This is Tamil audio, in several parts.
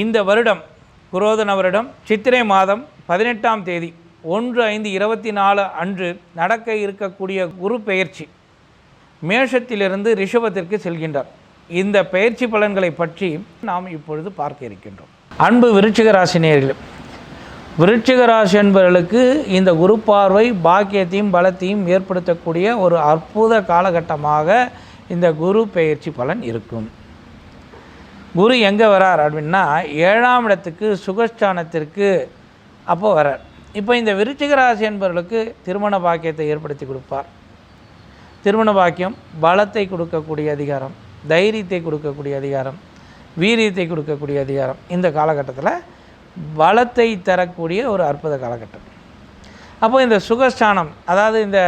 இந்த வருடம் புரோதன வருடம் சித்திரை மாதம் பதினெட்டாம் தேதி ஒன்று ஐந்து இருபத்தி நாலு அன்று நடக்க இருக்கக்கூடிய குரு பெயர்ச்சி மேஷத்திலிருந்து ரிஷபத்திற்கு செல்கின்றார். இந்த பயிற்சி பலன்களை பற்றி நாம் இப்பொழுது பார்க்க இருக்கின்றோம். அன்பு விருச்சிக ராசினியர்கள் விருச்சிக ராசி என்பவர்களுக்கு இந்த குரு பார்வை பாக்கியத்தையும் பலத்தையும் ஏற்படுத்தக்கூடிய ஒரு அற்புத காலகட்டமாக இந்த குரு பெயர்ச்சி பலன் இருக்கும். குரு எங்கே வரார் அப்படின்னா ஏழாம் இடத்துக்கு சுகஸ்தானத்திற்கு அப்போ வரார். இப்போ இந்த விருச்சிக ராசி என்பவர்களுக்கு திருமண பாக்கியத்தை ஏற்படுத்தி கொடுப்பார். திருமண பாக்கியம் பலத்தை கொடுக்கக்கூடிய அதிகாரம் தைரியத்தை கொடுக்கக்கூடிய அதிகாரம் வீரியத்தை கொடுக்கக்கூடிய அதிகாரம். இந்த காலகட்டத்தில் பலத்தை தரக்கூடிய ஒரு அற்புத காலகட்டம். அப்போ இந்த சுகஸ்தானம் அதாவது இந்த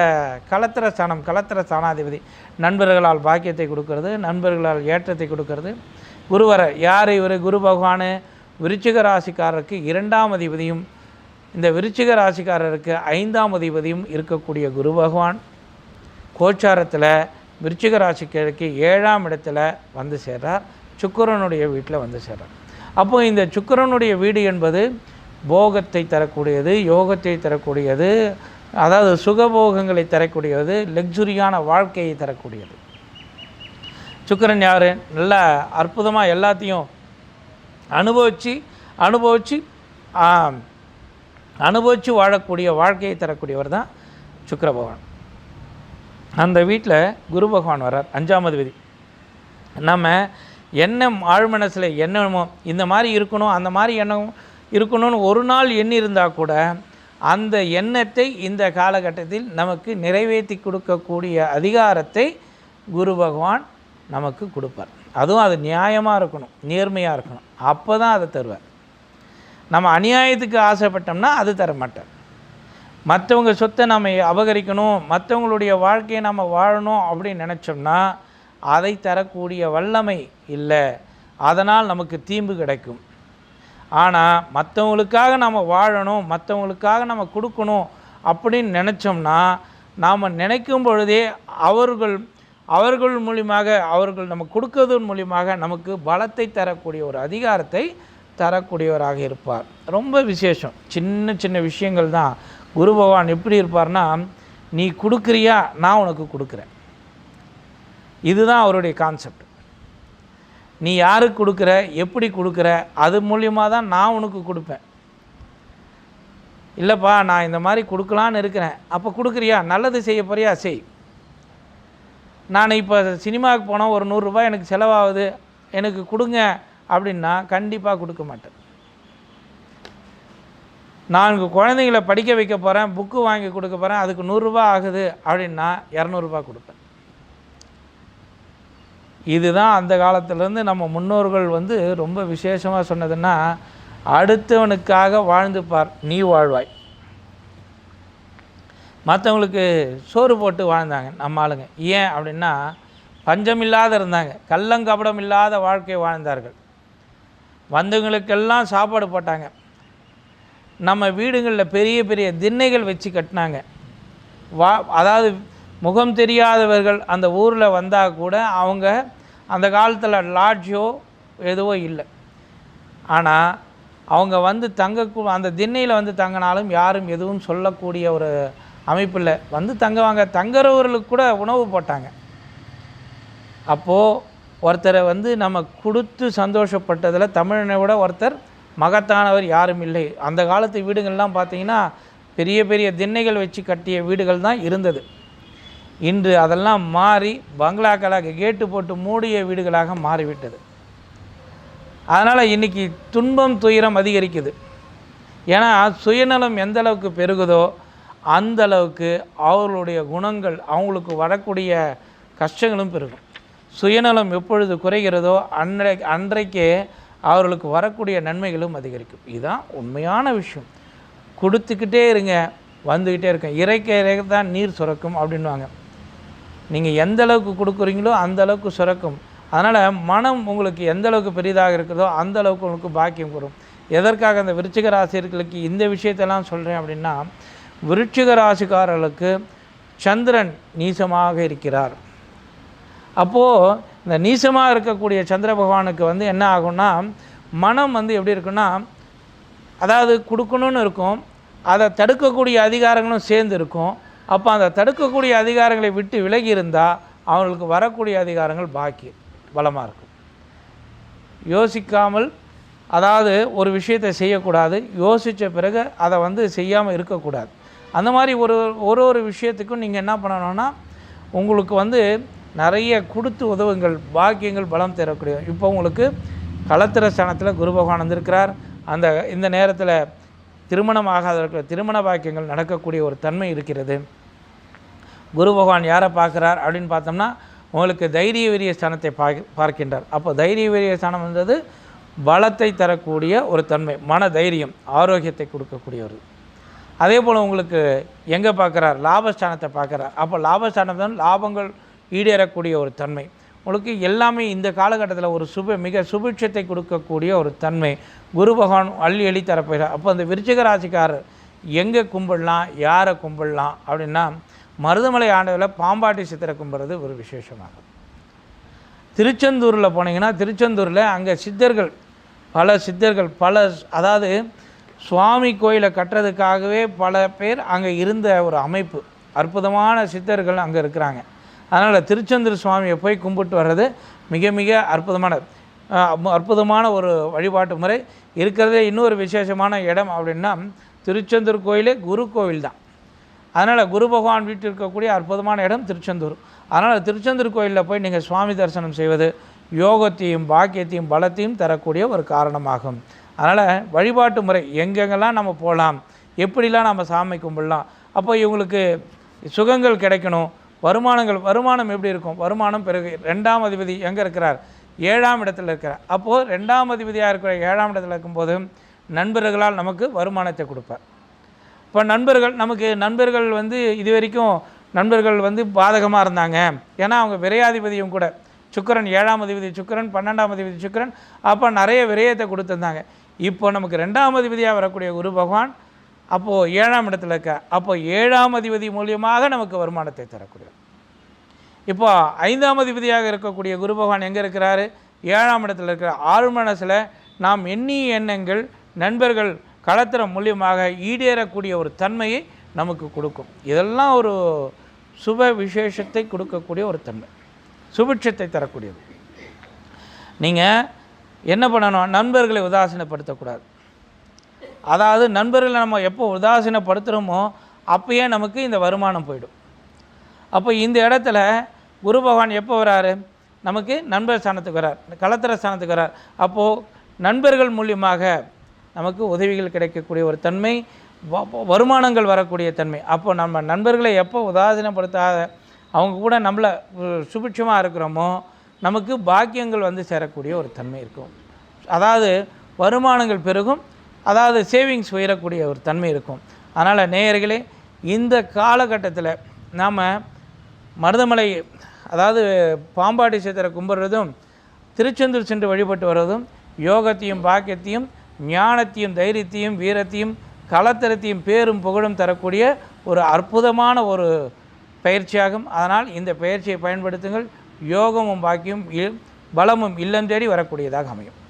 கலத்திர ஸ்தானம் கலத்திர ஸ்தானாதிபதி நண்பர்களால் பாக்கியத்தை கொடுக்கறது நண்பர்களால் ஏற்றத்தை கொடுக்கறது குருவரை யார் இவர்? குரு பகவான். விருச்சிக ராசிக்காரருக்கு இரண்டாம் அதிபதியும் இந்த விருச்சிக ராசிக்காரருக்கு ஐந்தாம் அதிபதியும் இருக்கக்கூடிய குரு பகவான் கோச்சாரத்தில் விருச்சிக ராசிக்கு ஏழாம் இடத்துல வந்து சேர்றார். சுக்கரனுடைய வீட்டில் வந்து சேர்றார். அப்போ இந்த சுக்கிரனுடைய வீடு என்பது போகத்தை தரக்கூடியது யோகத்தை தரக்கூடியது அதாவது சுகபோகங்களை தரக்கூடியது லக்ஸுரியான வாழ்க்கையை தரக்கூடியது. சுக்கிரன் யார்? நல்ல அற்புதமாக எல்லாத்தையும் அனுபவித்து அனுபவித்து அனுபவித்து வாழக்கூடிய வாழ்க்கையை தரக்கூடியவர் தான் சுக்கர பகவான் அந்த வீட்டில் குரு பகவான் வர்றார் அஞ்சாமது விதி. நம்ம என்ன ஆழ்மனசில் என்னமோ இந்த மாதிரி இருக்கணும் அந்த மாதிரி எண்ணம் இருக்கணும்னு ஒரு நாள் எண்ணி இருந்தால் கூட அந்த எண்ணத்தை இந்த காலகட்டத்தில் நமக்கு நிறைவேற்றி கொடுக்கக்கூடிய அதிகாரத்தை குரு பகவான் நமக்கு கொடுப்பார். அதுவும் அது நியாயமாக இருக்கணும் நேர்மையாக இருக்கணும். அப்போ தான் அதை தருவார். நம்ம அநியாயத்துக்கு ஆசைப்பட்டோம்னா அது தர மாட்டார் மற்றவங்க சொத்தை நம்ம அபகரிக்கணும் மற்றவங்களுடைய வாழ்க்கையை நம்ம வாழணும் அப்படின்னு நினச்சோம்னா அதை தரக்கூடிய வல்லமை இல்லை. அதனால் நமக்கு தீம்பு கிடைக்கும். ஆனால் மற்றவங்களுக்காக நம்ம வாழணும் மற்றவங்களுக்காக நம்ம கொடுக்கணும் அப்படின்னு நினச்சோம்னா நாம் நினைக்கும் பொழுதே அவர்கள் அவர்கள் மூலியமாக அவர்கள் நம்ம கொடுக்கறதன் மூலியமாக நமக்கு பலத்தை தரக்கூடிய ஒரு அதிகாரத்தை தரக்கூடியவராக இருப்பார். ரொம்ப விசேஷம். சின்ன சின்ன விஷயங்கள் தான். குரு பகவான் எப்படி இருப்பார்னா நீ கொடுக்குறியா? நான் உனக்கு கொடுக்குறேன். இதுதான் அவருடைய கான்செப்ட் நீ யாருக்கு கொடுக்குற? எப்படி கொடுக்குற? அது மூலியமாக தான் நான் உனக்கு கொடுப்பேன். இல்லைப்பா நான் இந்த மாதிரி கொடுக்கலான்னு இருக்கிறேன். அப்போ கொடுக்குறியா? நல்லது செய்ய போறியா? செய். நான் இப்போ சினிமாவுக்கு போனால் ஒரு நூறுரூபா எனக்கு செலவாகுது எனக்கு கொடுங்க அப்படின்னா கண்டிப்பாக கொடுக்க மாட்டேன். நான்கு குழந்தைங்கள படிக்க வைக்க போகிறேன் புக்கு வாங்கி கொடுக்க போகிறேன் அதுக்கு நூறுரூபா ஆகுது அப்படின்னா இரநூறுபா கொடுப்பேன். இதுதான் அந்த காலத்துலேருந்து நம்ம முன்னோர்கள் வந்து ரொம்ப விசேஷமாக சொன்னதுன்னா அடுத்தவனுக்காக வாழ்ந்துப்பார் நீ வாழ்வாய். மற்றவங்களுக்கு சோறு போட்டு வாழ்ந்தாங்க நம்ம ஆளுங்க. ஏன் அப்படின்னா பஞ்சமில்லாத இருந்தாங்க. கள்ளங்கபடம் இல்லாத வாழ்க்கை வாழ்ந்தார்கள். வந்தவங்களுக்கெல்லாம் சாப்பாடு போட்டாங்க. நம்ம வீடுகளில் பெரிய பெரிய திண்ணைகள் வச்சு கட்டினாங்க. வா அதாவது முகம் தெரியாதவர்கள் அந்த ஊரில் வந்தால் கூட அவங்க அந்த காலத்தில் லாட்ஜோ எதுவோ இல்லை. ஆனால் அவங்க வந்து தங்க அந்த திண்ணையில் வந்து தங்கினாலும் யாரும் எதுவும் சொல்லக்கூடிய ஒரு அமைப்பில் வந்து தங்குவாங்க தங்குறவர்களுக்கு கூட உணவு போட்டாங்க. அப்போது ஒருத்தரை வந்து நம்ம கொடுத்து சந்தோஷப்பட்டதில் தமிழனை விட ஒருத்தர் மகத்தானவர் யாரும் இல்லை. அந்த காலத்து வீடுகள்லாம் பார்த்தீங்கன்னா பெரிய பெரிய திண்ணைகள் வச்சு கட்டிய வீடுகள் தான் இருந்தது. இன்று அதெல்லாம் மாறி பங்களாக்களாக கேட்டு போட்டு மூடிய வீடுகளாக மாறிவிட்டது. அதனால் இன்றைக்கி துன்பம் துயரம் அதிகரிக்குது. ஏன்னா சுயநலம் எந்த அளவுக்கு பெருகுதோ அந்த அளவுக்கு அவர்களுடைய குணங்கள் அவங்களுக்கு வரக்கூடிய கஷ்டங்களும் பெருகும். சுயநலம் எப்பொழுது குறைகிறதோ அன்றை அன்றைக்கே அவர்களுக்கு வரக்கூடிய நன்மைகளும் அதிகரிக்கும். இதுதான் உண்மையான விஷயம். கொடுத்துக்கிட்டே இருங்க வந்துக்கிட்டே இருக்கும் இறைக்க இறைக்க தான் நீர் சுரக்கும் அப்படின்வாங்க நீங்கள் எந்த அளவுக்கு கொடுக்குறீங்களோ அந்த அளவுக்கு சுரக்கும். அதனால் மனம் உங்களுக்கு எந்த அளவுக்கு பெரிதாக இருக்குதோ அந்த அளவுக்கு உங்களுக்கு பாக்கியம் வரும். எதற்காக அந்த விருச்சிக ராசியர்களுக்கு இந்த விஷயத்தெல்லாம் சொல்கிறேன் அப்படின்னா விருட்சிக ராசிக்காரர்களுக்கு சந்திரன் நீசமாக இருக்கிறார். அப்போது இந்த நீசமாக இருக்கக்கூடிய சந்திர பகவானுக்கு வந்து என்ன ஆகும்னா மனம் வந்து எப்படி இருக்குன்னா அதாவது கொடுக்கணும்னு இருக்கும் அதை தடுக்கக்கூடிய அதிகாரங்களும் சேர்ந்து இருக்கும். அப்போ அந்த தடுக்கக்கூடிய அதிகாரங்களை விட்டு விலகி இருந்தால் அவங்களுக்கு வரக்கூடிய அதிகாரங்கள் பாக்கி பலமாக இருக்கும். யோசிக்காமல் அதாவது ஒரு விஷயத்தை செய்யக்கூடாது. யோசித்த பிறகு அதை வந்து செய்யாமல் இருக்கக்கூடாது. அந்த மாதிரி ஒரு ஒரு ஒரு விஷயத்துக்கும் நீங்கள் என்ன பண்ணணும்னா உங்களுக்கு வந்து நிறைய கொடுத்து உதவுங்கள் பாக்கியங்கள் பலம் தரக்கூடிய. இப்போ உங்களுக்கு களத்திர ஸ்தானத்தில் குரு பகவான் வந்திருக்கிறார். அந்த இந்த நேரத்தில் திருமணம் ஆகாதவர்கள் திருமண பாக்கியங்கள் நடக்கக்கூடிய ஒரு தன்மை இருக்கிறது. குரு பகவான் யாரை பார்க்குறார் அப்படின்னு பார்த்தோம்னா உங்களுக்கு தைரிய வீரிய ஸ்தானத்தை பார்க்கின்றார். அப்போ தைரிய வீரிய ஸ்தானம்ன்றது பலத்தை தரக்கூடிய ஒரு தன்மை மன தைரியம் ஆரோக்கியத்தை கொடுக்கக்கூடிய ஒரு அதே போல் உங்களுக்கு எங்கே பார்க்குறார்? லாபஸ்தானத்தை பார்க்குறார். அப்போ லாபஸ்தானம் தான் லாபங்கள் ஈடேறக்கூடிய ஒரு தன்மை. உங்களுக்கு எல்லாமே இந்த காலகட்டத்தில் ஒரு சுப மிக சுபிட்சத்தை கொடுக்கக்கூடிய ஒரு தன்மை. குரு பகவான் அள்ளி அள்ளி தரப்போகிறார் அப்போ அந்த விருச்சிக ராசிக்காரர் எங்கே கும்பிடலாம்? யாரை கும்பிடலாம்? அப்படின்னா மருதமலை ஆண்டவில் பாம்பாட்டி சித்திரை கும்பிட்றது ஒரு விசேஷமாகும். திருச்செந்தூரில் போனீங்கன்னா திருச்செந்தூரில் அங்கே சித்தர்கள் பல சித்தர்கள் பல அதாவது சுவாமி கோயிலை கட்டுறதுக்காகவே பல பேர் அங்கே இருந்த ஒரு அமைப்பு. அற்புதமான சித்தர்கள் அங்கே இருக்கிறாங்க. அதனால் திருச்செந்தூர் சுவாமியை போய் கும்பிட்டு வர்றது மிக மிக அற்புதமான அற்புதமான ஒரு வழிபாட்டு முறை. இருக்கிறதே இன்னொரு விசேஷமான இடம் அப்படின்னா திருச்செந்தூர் கோயிலே குரு கோவில் தான். அதனால் குரு பகவான் வீட்டில் இருக்கக்கூடிய அற்புதமான இடம் திருச்செந்தூர். அதனால் திருச்செந்தூர் கோயிலில் போய் நீங்கள் சுவாமி தரிசனம் செய்வது யோகத்தையும் பாக்கியத்தையும் பலத்தையும் தரக்கூடிய ஒரு காரணமாகும். அதனால் வழிபாட்டு முறை எங்கெங்கெல்லாம் நம்ம போகலாம் எப்படிலாம் நம்ம சாமி கும்பிடலாம் அப்போ இவங்களுக்கு சுகங்கள் கிடைக்கணும் வருமானங்கள் வருமானம் எப்படி இருக்கும்? வருமானம் பிறகு ரெண்டாம் அதிபதி எங்கே இருக்கிறார்? ஏழாம் இடத்துல இருக்கிறார். அப்போது ரெண்டாம் அதிபதியாக இருக்கிற ஏழாம் இடத்துல இருக்கும்போது நண்பர்களால் நமக்கு வருமானத்தை கொடுப்பார். இப்போ நண்பர்கள் நமக்கு நண்பர்கள் வந்து இது வரைக்கும் நண்பர்கள் வந்து பாதகமாக இருந்தாங்க. ஏன்னா அவங்க விரையாதிபதியும் கூட. சுக்கரன் ஏழாம் அதிபதி சுக்கரன் பன்னெண்டாம் அதிபதி சுக்கரன் அப்போ நிறைய விரயத்தை கொடுத்துருந்தாங்க. இப்போ நமக்கு ரெண்டாம் அதிபதியாக வரக்கூடிய குரு பகவான் அப்போது ஏழாம் இடத்துல இருக்க அப்போ ஏழாம் அதிபதி மூலியமாக நமக்கு வருமானத்தை தரக்கூடிய. இப்போ ஐந்தாம் அதிபதியாக இருக்கக்கூடிய குரு பகவான் எங்கே இருக்கிறாரு? ஏழாம் இடத்துல இருக்கிற ஆறு மனசில் நாம் எண்ணிய எண்ணங்கள் நண்பர்கள் களத்திரம் மூலியமாக ஈடேறக்கூடிய ஒரு தன்மையை நமக்கு கொடுக்கும். இதெல்லாம் ஒரு சுப விசேஷத்தை கொடுக்கக்கூடிய ஒரு தன்மை. சுபிட்சத்தை தரக்கூடியது. நீங்கள் என்ன பண்ணணும்? நண்பர்களை உதாசீனப்படுத்தக்கூடாது. அதாவது நண்பர்களை நம்ம எப்போ உதாசீனப்படுத்துகிறோமோ அப்போயே நமக்கு இந்த வருமானம் போயிடும். அப்போ இந்த இடத்துல குரு பகவான் எப்போ வராரு? நமக்கு நண்பர் ஸ்தானத்துக்கு வரார். கலத்திர ஸ்தானத்துக்கு வரார். அப்போது நண்பர்கள் மூலியமாக நமக்கு உதவிகள் கிடைக்கக்கூடிய ஒரு தன்மை வருமானங்கள் வரக்கூடிய தன்மை. அப்போ நம்ம நண்பர்களை எப்போ உதாசீனப்படுத்தாத அவங்க கூட நம்மளை சுபிட்சமாக இருக்கிறோமோ நமக்கு பாக்கியங்கள் வந்து சேரக்கூடிய ஒரு தன்மை இருக்கும். அதாவது வருமானங்கள் பெருகும் அதாவது சேவிங்ஸ் உயரக்கூடிய ஒரு தன்மை இருக்கும். அதனால் நேயர்களே இந்த காலகட்டத்தில் நாம் மருதமலை அதாவது பாம்பாடி சேத்திர கும்பிட்றதும் திருச்செந்தூர் சென்று வழிபட்டு வர்றதும் யோகத்தையும் பாக்கியத்தையும் ஞானத்தையும் தைரியத்தையும் வீரத்தையும் கலத்தரத்தையும் பேரும் புகழும் தரக்கூடிய ஒரு அற்புதமான ஒரு பயிற்சியாகும். அதனால் இந்த பயிற்சியை பயன்படுத்துங்கள். யோகமும் பாக்கியும் பலமும் இல்லம் தேடி வரக்கூடியதாக அமையும்.